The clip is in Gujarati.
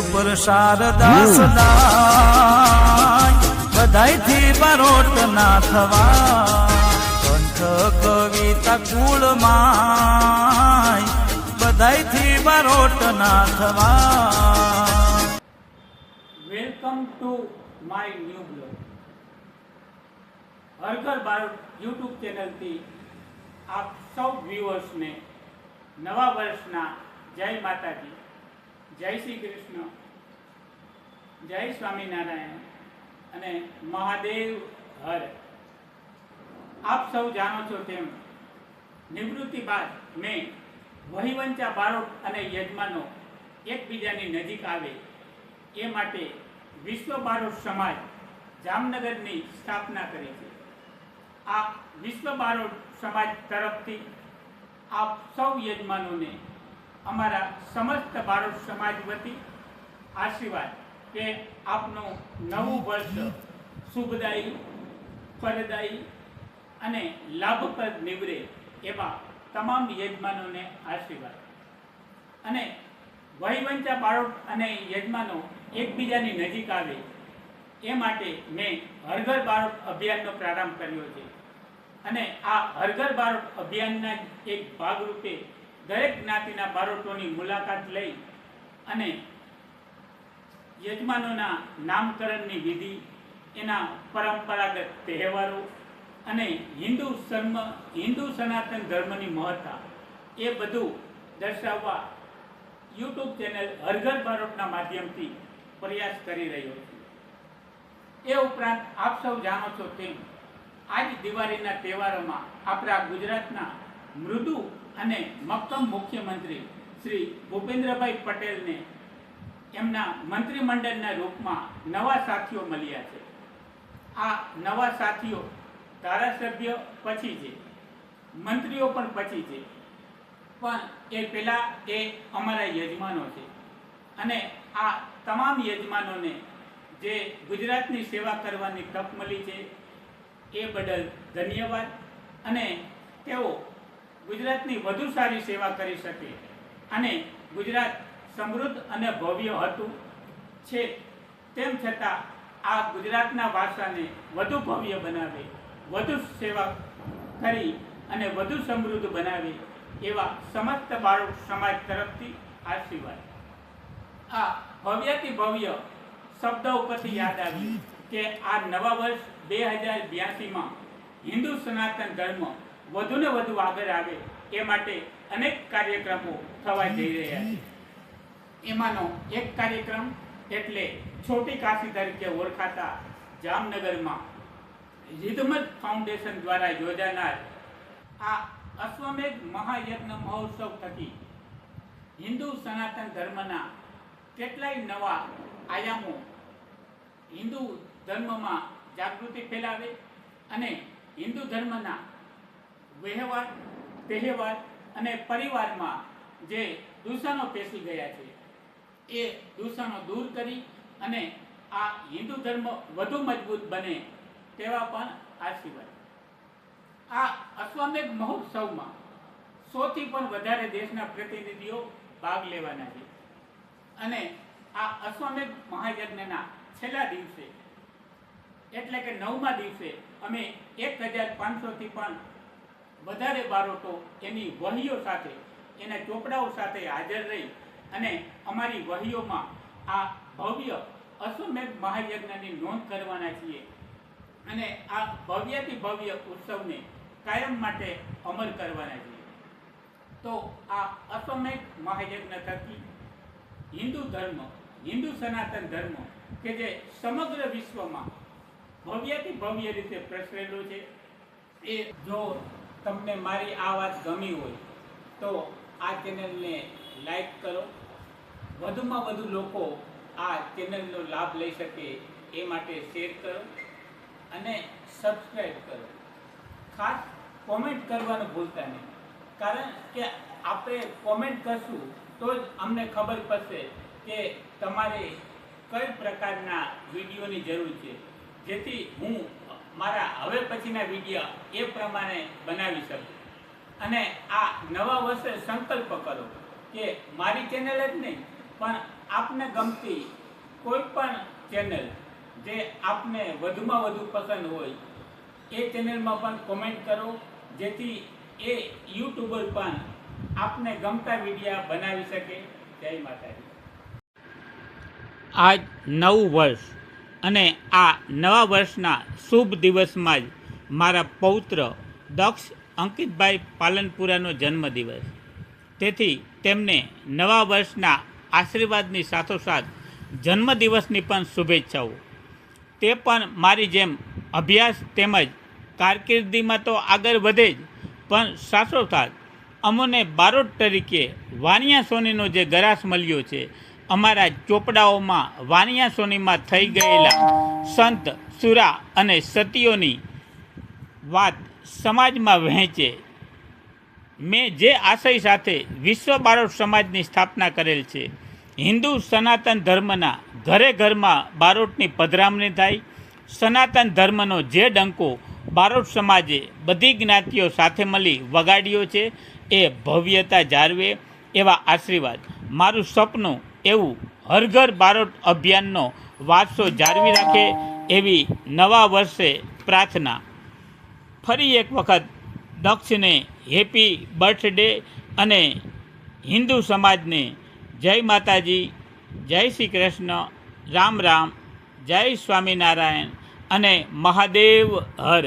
ઉપર શારદાસ બધાયથી બરોટ ના થવા કંઠ કવિતા કુળમાય. બધાયથી બરોટ ના થવા welcome to my new blog. હરઘર Barot YouTube ચેનલથી આપ સૌ વ્યુઅર્સને નવા વર્ષના જય માતાજી. જય શ્રી કૃષ્ણ. જય સ્વામિનારાયણ અને મહાદેવ હર. આપ સૌ જાણો છો તેમ નિવૃત્તિ બાદ મેં વહીવંચા બારોટ અને યજમાનો એકબીજાની નજીક આવે એ માટે વિશ્વ બારોટ સમાજ જામનગરની સ્થાપના કરી છે. આ વિશ્વ બારોટ સમાજ તરફથી આપ સૌ યજમાનોને અમારા સમસ્ત ભારત સમાજ વતી આશીર્વાદ કે આપનું નવું વર્ષ શુભદાયી, ફળદાયી અને લાભપ્રદ નીવડે એવા તમામ યજમાનોને આશીર્વાદ. અને વહીવંચા બાળક અને યજમાનો એકબીજાની નજીક આવે એ માટે મેં હરઘર બાળક અભિયાનનો પ્રારંભ કર્યો છે. અને આ હરઘર બાળક અભિયાનના એક ભાગરૂપે દરેક જ્ઞાતિના બાળકોની મુલાકાત લઈ અને યજમાનોના નામકરણની વિધિ, એના પરંપરાગત તહેવારો અને હિન્દુ સર્મ હિન્દુ સનાતન ધર્મની મહત્તા, એ બધું દર્શાવવા યુટ્યુબ ચેનલ હરઘર બારોટના માધ્યમથી પ્રયાસ કરી રહ્યો છું. એ ઉપરાંત આપ સૌ જાણો છો તેમ, આજ દિવાળીના તહેવારોમાં આપણા ગુજરાતના મૃદુ અને મક્કમ મુખ્યમંત્રી શ્રી ભૂપેન્દ્રભાઈ પટેલને એમના મંત્રીમંડળના રૂપમાં નવા સાથીઓ મળ્યા છે. આ નવા સાથીઓ ધારાસભ્ય પછી છે, મંત્રીઓ પણ પછી છે. પણ એ પહેલાં એ અમારા યજમાનો છે. અને આ તમામ યજમાનોને જે ગુજરાતની સેવા કરવાની તક મળી છે, એ બદલ ધન્યવાદ. અને તેઓ ગુજરાતની વધુ સારી સેવા કરી શકે. અને ગુજરાત સમૃદ્ધ અને ભવ્ય હતું. છે, તેમ છતાં આ ગુજરાતના ભાષાને વધુ ભવ્ય બનાવે, વધુ સેવા કરી અને વધુ સમૃદ્ધ બનાવે એવા સમસ્ત બાળ સમાજ તરફથી આશીર્વાદ. આ ભવ્યથી ભવ્ય શબ્દ ઉપરથી યાદ આવ્યું કે આ નવા વર્ષ બે હજાર બ્યાસીમાં હિન્દુ સનાતન ધર્મ વધુને વધુ આગળ આવે એ માટે અનેક કાર્યક્રમો થવા જઈ રહ્યા છે. એમાંનો એક કાર્યક્રમ એટલે છોટી કાશી તરીકે ઓળખાતા જામનગરમાં રિધમત ફાઉન્ડેશન દ્વારા યોજાનાર આ અશ્વમેઘ મહાયજ્ઞ મહોત્સવ થકી હિન્દુ સનાતન ધર્મના કેટલાય નવા આયામો હિન્દુ ધર્મમાં જાગૃતિ ફેલાવે અને હિન્દુ ધર્મના વ્યવહાર તહેવાર અને પરિવારમાં જે દૂષણો પેસી ગયા છે, એ દૂષણો દૂર કરી અને આ હિન્દુ ધર્મ વધુ મજબૂત બને તેવા પણ આશીર્વાદ. આ અશ્વમેઘ મહોત્સવમાં સોથી પણ વધારે દેશના પ્રતિનિધિઓ ભાગ લેવાના છે. અને આ અશ્વમેઘ મહાયજ્ઞના છેલ્લા દિવસે, એટલે કે નવમા દિવસે, અમે એક હજાર પાંચસોથી પણ વધારે બારોટો એની વહીઓ સાથે એના ચોપડાઓ સાથે હાજર રહી અને અમારી વહીઓમાં આ ભવ્ય અશ્વમેઘ મહાયજ્ઞની નોંધ કરવાના છીએ અને આ ભવ્યથી ભવ્ય ઉત્સવને કાયમ માટે અમર કરવાના છીએ. તો આ અશ્વમેઘ મહાયજ્ઞ થકી હિન્દુ ધર્મ, હિન્દુ સનાતન ધર્મ કે જે સમગ્ર વિશ્વમાં ભવ્યથી ભવ્ય રીતે પ્રસરેલો છે, એ જો તમને મારી આ વાત ગમી હોય, તો આ ચેનલને લાઈક કરો. વધુમાં વધુ લોકો આ ચેનલનો લાભ લઈ શકે એ માટે શેર કરો અને સબસ્ક્રાઈબ કરો. ખાસ કોમેન્ટ કરવાનું ભૂલતા નહીં. કારણ કે આપણે કોમેન્ટ કરશું તો જ અમને ખબર પડશે કે તમારે કઈ પ્રકારના વિડીયોની જરૂર છે. જેથી હું મારા હવે પછીના વીડિયો એ પ્રમાણે બનાવી શકું. અને આ નવા વર્ષે સંકલ્પ કરો કે મારી ચેનલ જ નહીં, પણ આપને ગમતી કોઈ પણ ચેનલ જે આપને વધુમાં વધુ પસંદ હોય, એ ચેનલમાં પણ કોમેન્ટ કરો, જેથી એ યુટ્યુબર પણ આપને ગમતા વિડીયા બનાવી શકે. જય માતાજી. આજ નવું વર્ષ. અને આ નવા વર્ષના શુભ દિવસમાં જ મારા પૌત્ર દક્ષ અંકિતભાઈ પાલનપુરાનો જન્મદિવસ. તેથી તેમને નવા વર્ષના આશીર્વાદની સાથોસાથ જન્મદિવસની પણ શુભેચ્છાઓ. તે પણ મારી જેમ અભ્યાસ તેમજ કારકિર્દીમાં તો આગળ વધે જ, પણ સાથોસાથ અમને બારોટ તરીકે વાણિયા સોનીનો જે ગરાસ મળ્યો છે અમારા ચોપડાઓમાં વાણિયા સોનીમાં થઈ ગયેલા સંત, સુરા અને સતીઓની વાત સમાજમાં વહેંચે. મેં જે આશય સાથે વિશ્વ બારોટ સમાજની સ્થાપના કરેલ છે, હિન્દુ સનાતન ધર્મના ઘરે ઘરમાં બારોટની પધરામણી થાય, સનાતન ધર્મનો જે ડંકો બારોટ સમાજે બધી જ્ઞાતિઓ સાથે મળી વગાડ્યો છે, એ ભવ્યતા જાળવે એવા આશીર્વાદ. મારું સપનું એવું હર ઘર બારોટ અભિયાનનો વારસો જાળવી રાખે એવી નવા વર્ષે પ્રાર્થના. ફરી એક વખત દક્ષને હેપી બર્થડે અને હિન્દુ સમાજને જય માતાજી, જય શ્રી કૃષ્ણ, રામ રામ, જય સ્વામિનારાયણ અને મહાદેવ હર.